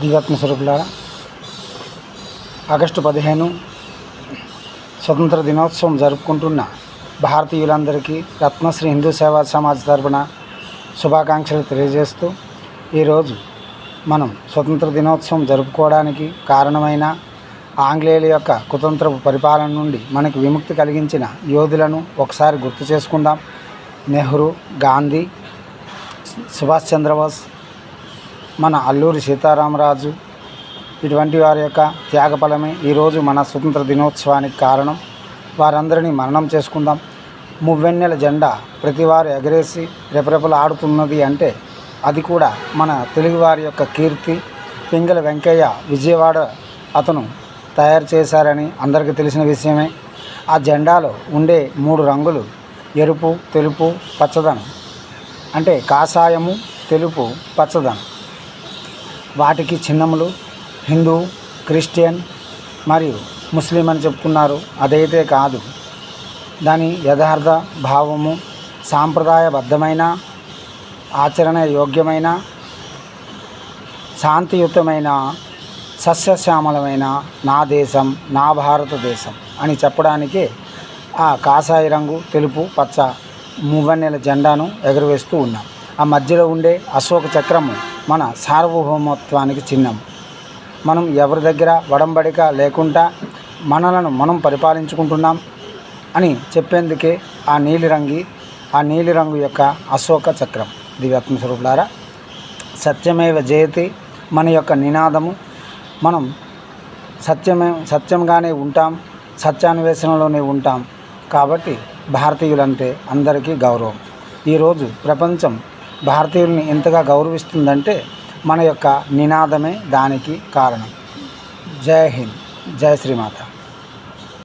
దివాత్మ స్వరూపులారా ఆగస్టు పదిహేను స్వతంత్ర దినోత్సవం జరుపుకుంటున్న భారతీయులందరికీ రత్నశ్రీ హిందూ సేవా సమాజ్ తరపున శుభాకాంక్షలు తెలియజేస్తూ ఈరోజు మనం స్వతంత్ర దినోత్సవం జరుపుకోవడానికి కారణమైన ఆంగ్లేయుల యొక్క కుతంత్రపు పరిపాలన నుండి మనకు విముక్తి కలిగించిన యోధులను ఒకసారి గుర్తు చేసుకుందాం. నెహ్రూ గాంధీ సుభాష్ చంద్రబోస్ మన అల్లూరి సీతారామరాజు. ఇటువంటి వారి యొక్క త్యాగఫలమే ఈరోజు మన స్వతంత్ర దినోత్సవానికి కారణం. వారందరినీ మరణం చేసుకుందాం. మువ్వెన్నెల జెండా ప్రతివారు ఎగరేసి రెపరెపలు ఆడుతున్నది అంటే అది కూడా మన తెలుగువారి యొక్క కీర్తి. పింగల వెంకయ్య విజయవాడ అతను తయారు చేశారని అందరికీ తెలిసిన విషయమే. ఆ జెండాలో ఉండే మూడు రంగులు ఎరుపు తెలుపు పచ్చదనం. అంటే కాషాయము తెలుపు పచ్చదనం. వాటికి చిహ్నములు హిందూ క్రిస్టియన్ మరియు ముస్లిం అని చెప్తున్నారు. అదైతే కాదు. దాని యథార్థ భావము సాంప్రదాయబద్ధమైన ఆచరణ యోగ్యమైన శాంతియుతమైన సస్యశ్యామలమైన నా దేశం నా భారతదేశం అని చెప్పడానికి ఆ కాషాయ రంగు తెలుపు పచ్చ మువ్వన్నెల జెండాను ఎగురవేస్తూ ఉన్నాం. ఆ మధ్యలో ఉండే అశోక చక్రము మన సార్వభౌమత్వానికి చిహ్నం. మనం ఎవరి దగ్గర వడంబడిక లేకుండా మనలను మనం పరిపాలించుకుంటున్నాం అని చెప్పేందుకే ఆ నీలిరంగి ఆ నీలిరంగు యొక్క అశోక చక్రం. దివ్యాత్మ స్వరూపులారా సత్యమేవ జయతి మన యొక్క నినాదము. మనం సత్యమే సత్యంగానే ఉంటాం సత్యాన్వేషణలోనే ఉంటాం. కాబట్టి భారతీయులంటే అందరికీ గౌరవం. ఈరోజు ప్రపంచం భారతీయుల్ని ఎంతగా గౌరవిస్తుందంటే మన యొక్క నినాదమే దానికి కారణం. జై హింద్. జై శ్రీమాత.